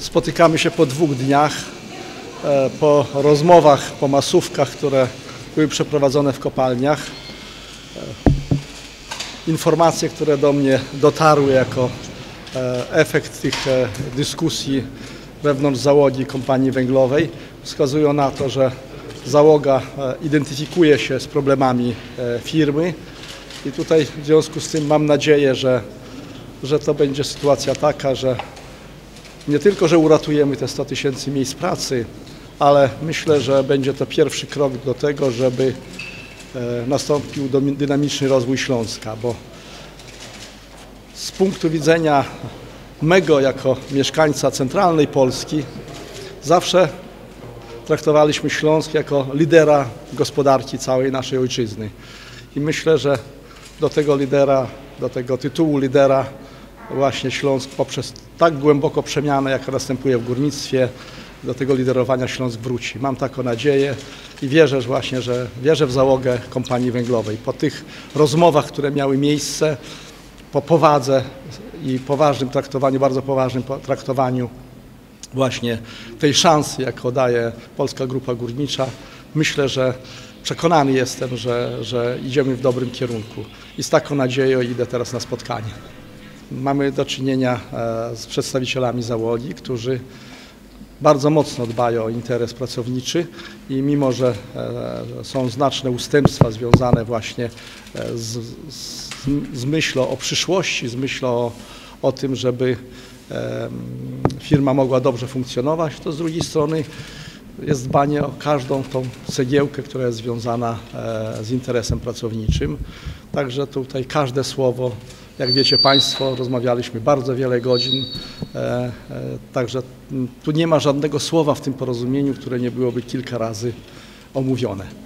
Spotykamy się po dwóch dniach, e, po rozmowach, po masówkach, które były przeprowadzone w kopalniach. E, Informacje, które do mnie dotarły jako e, efekt tych dyskusji wewnątrz załogi kompanii węglowej wskazują na to, że załoga identyfikuje się z problemami firmy i tutaj w związku z tym mam nadzieję, że, że to będzie sytuacja taka, że nie tylko, że uratujemy te 100 tysięcy miejsc pracy, ale myślę, że będzie to pierwszy krok do tego, żeby e, nastąpił dynamiczny rozwój Śląska, bo z punktu widzenia mego jako mieszkańca centralnej Polski zawsze traktowaliśmy Śląsk jako lidera gospodarki całej naszej ojczyzny. I myślę, że do tego lidera, do tego tytułu lidera właśnie Śląsk poprzez tak głęboko przemianę, jaka następuje w górnictwie, do tego liderowania Śląsk wróci. Mam taką nadzieję i wierzę właśnie, że wierzę w załogę kompanii węglowej. Po tych rozmowach, które miały miejsce, po powadze i poważnym traktowaniu, bardzo poważnym po- traktowaniu właśnie tej szansy, jaką daje Polska Grupa Górnicza, myślę, że przekonany jestem, że, że idziemy w dobrym kierunku i z taką nadzieją idę teraz na spotkanie. Mamy do czynienia e, z przedstawicielami załogi, którzy bardzo mocno dbają o interes pracowniczy i mimo, że e, są znaczne ustępstwa związane właśnie e, z, z, z myślą o przyszłości, z myślą o, o tym, żeby firma mogła dobrze funkcjonować, to z drugiej strony jest dbanie o każdą tą cegiełkę, która jest związana z interesem pracowniczym. Także tutaj każde słowo, jak wiecie Państwo, rozmawialiśmy bardzo wiele godzin, e, e, także tu nie ma żadnego słowa w tym porozumieniu, które nie byłoby kilka razy omówione.